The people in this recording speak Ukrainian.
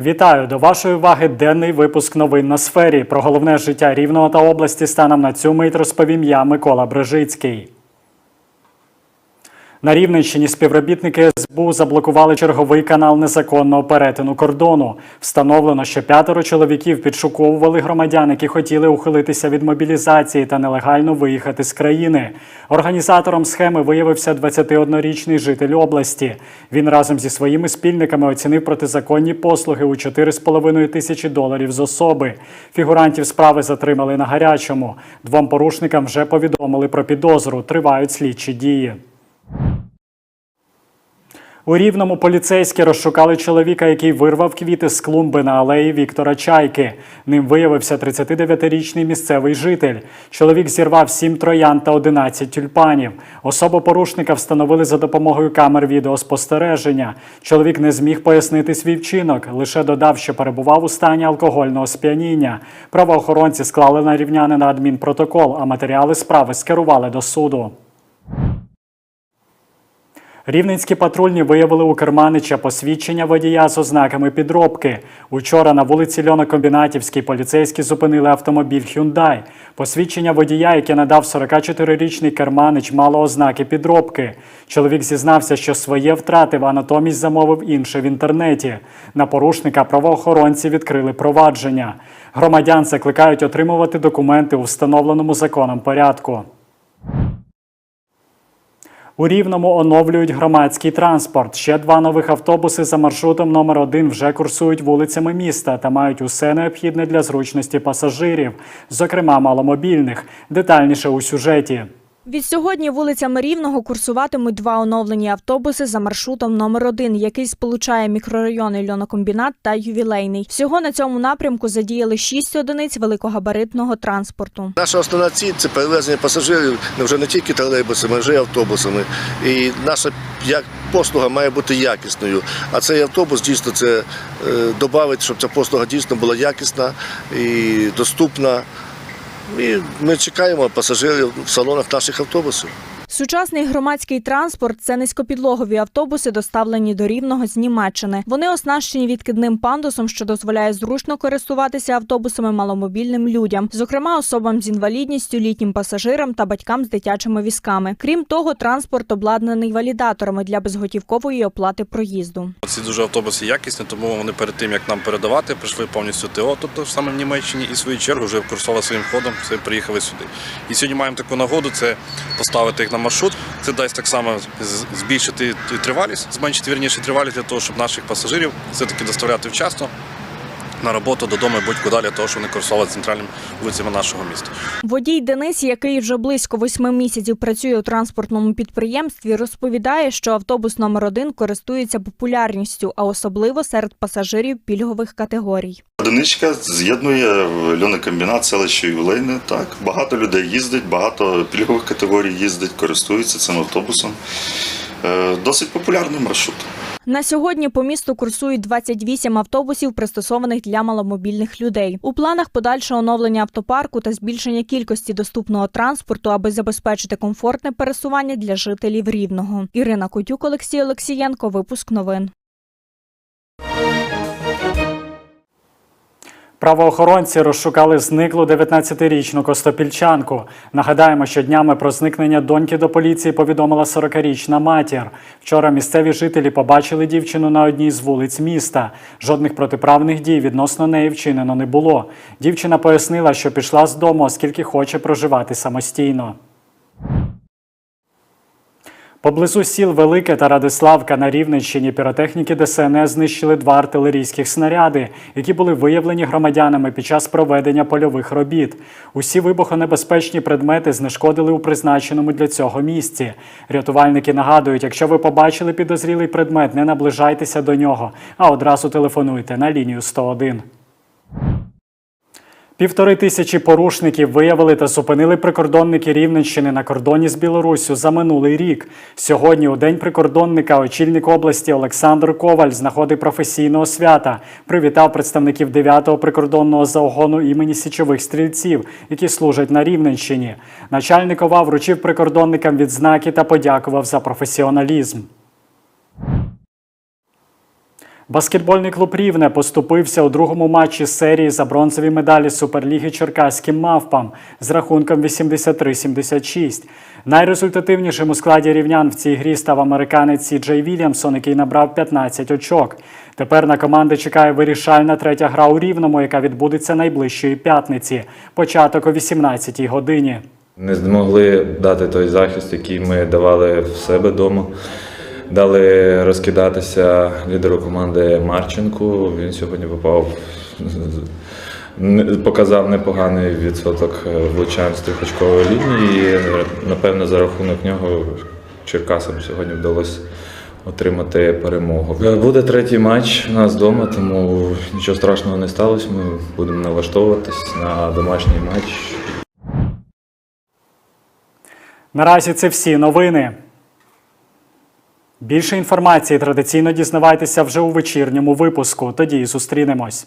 Вітаю до вашої уваги денний випуск новин на сфері. Про головне життя Рівного та області станом на цю мить розповім я, Микола Брежицький. На Рівненщині співробітники СБУ заблокували черговий канал незаконного перетину кордону. Встановлено, що п'ятеро чоловіків підшуковували громадян, які хотіли ухилитися від мобілізації та нелегально виїхати з країни. Організатором схеми виявився 21-річний житель області. Він разом зі своїми спільниками оцінив протизаконні послуги у 4,5 тисячі доларів з особи. Фігурантів справи затримали на гарячому. Двом порушникам вже повідомили про підозру. Тривають слідчі дії. У Рівному поліцейські розшукали чоловіка, який вирвав квіти з клумби на алеї Віктора Чайки. Ним виявився 39-річний місцевий житель. Чоловік зірвав 7 троян та 11 тюльпанів. Особу порушника встановили за допомогою камер відеоспостереження. Чоловік не зміг пояснити свій вчинок, лише додав, що перебував у стані алкогольного сп'яніння. Правоохоронці склали на рівнянина адмінпротокол, а матеріали справи скерували до суду. Рівненські патрульні виявили у Керманича посвідчення водія з ознаками підробки. Учора на вулиці Льонокомбінатівській поліцейські зупинили автомобіль Hyundai. Посвідчення водія, яке надав 44-річний Керманич, мало ознаки підробки. Чоловік зізнався, що своє втратив, а натомість замовив інше в інтернеті. На порушника правоохоронці відкрили провадження. Громадян закликають отримувати документи у встановленому законом порядку. У Рівному оновлюють громадський транспорт. Ще два нових автобуси за маршрутом номер 1 вже курсують вулицями міста та мають усе необхідне для зручності пасажирів, зокрема маломобільних. Детальніше у сюжеті. Відсьогодні вулицями Рівного курсуватимуть два оновлені автобуси за маршрутом номер 1 який сполучає мікрорайони Льонокомбінат та Ювілейний. Всього на цьому напрямку задіяли шість одиниць великогабаритного транспорту. Наша основна ціль це перевезення пасажирів не вже не тільки тролейбусами, а вже й автобусами. І наша як послуга має бути якісною. А цей автобус дійсно це е, додавить, щоб ця послуга дійсно була якісна і доступна. І ми чекаємо пасажирів в салонах наших автобусів. Сучасний громадський транспорт це низькопідлогові автобуси, доставлені до Рівного з Німеччини. Вони оснащені відкидним пандусом, що дозволяє зручно користуватися автобусами маломобільним людям, зокрема особам з інвалідністю, літнім пасажирам та батькам з дитячими візками. Крім того, транспорт обладнаний валідаторами для безготівкової оплати проїзду. Ці дуже автобуси якісні, тому вони перед тим як нам передавати, прийшли повністю ТО, тобто саме в Німеччині, і в свою чергу вже курсували своїм ходом, приїхали сюди. І сьогодні маємо таку нагоду це поставити їх на маршрут. Це дасть так само збільшити тривалість, зменшити вірніше тривалість для того, щоб наших пасажирів все-таки доставляти вчасно на роботу додому і будь-куди для того, щоб вони курсували центральними вулицями нашого міста. Водій Денис, який вже близько восьми місяців працює у транспортному підприємстві, розповідає, що автобус номер 1 користується популярністю, а особливо серед пасажирів пільгових категорій. Одиничка з'єднує льонокомбінат селище Ювілейне. Так, багато людей їздить, багато пільгових категорій їздить, користуються цим автобусом. Е, Досить популярний маршрут. На сьогодні по місту курсують 28 автобусів, пристосованих для маломобільних людей. У планах подальше оновлення автопарку та збільшення кількості доступного транспорту, аби забезпечити комфортне пересування для жителів Рівного. Ірина Котюк, Олексій Олексієнко. Випуск новин. Правоохоронці розшукали зниклу 19-річну костопільчанку. Нагадаємо, що днями про зникнення доньки до поліції повідомила 40-річна матір. Вчора місцеві жителі побачили дівчину на одній з вулиць міста. Жодних протиправних дій відносно неї вчинено не було. Дівчина пояснила, що пішла з дому, оскільки хоче проживати самостійно. Поблизу сіл Велике та Радиславка на Рівненщині піротехніки ДСНС знищили два артилерійських снаряди, які були виявлені громадянами під час проведення польових робіт. Усі вибухонебезпечні предмети знешкодили у призначеному для цього місці. Рятувальники нагадують, якщо ви побачили підозрілий предмет, не наближайтеся до нього, а одразу телефонуйте на лінію 101. Півтори тисячі порушників виявили та зупинили прикордонники Рівненщини на кордоні з Білоруссю за минулий рік. Сьогодні, у день прикордонника, очільник області Олександр Коваль з нагоди професійного свята привітав представників 9-го прикордонного загону імені січових стрільців, які служать на Рівненщині. Начальник ОВА вручив прикордонникам відзнаки та подякував за професіоналізм. Баскетбольний клуб Рівне поступився у другому матчі серії за бронзові медалі Суперліги Черкаським мавпам з рахунком 83-76. Найрезультативнішим у складі рівнян в цій грі став американець Сі Джей Вільямсон, який набрав 15 очок. Тепер на команди чекає вирішальна третя гра у Рівному, яка відбудеться найближчої п'ятниці. Початок о 18-й годині. Не змогли дати той захист, який ми давали в себе вдома. Дали розкидатися лідеру команди Марченку. Він сьогодні попав, показав непоганий відсоток влучань з трьохочкової лінії. І, напевно, за рахунок нього Черкасам сьогодні вдалося отримати перемогу. Е, Буде третій матч у нас вдома, тому нічого страшного не сталося. Ми будемо налаштовуватись на домашній матч. Наразі це всі новини. Більше інформації традиційно дізнавайтеся вже у вечірньому випуску. Тоді зустрінемось.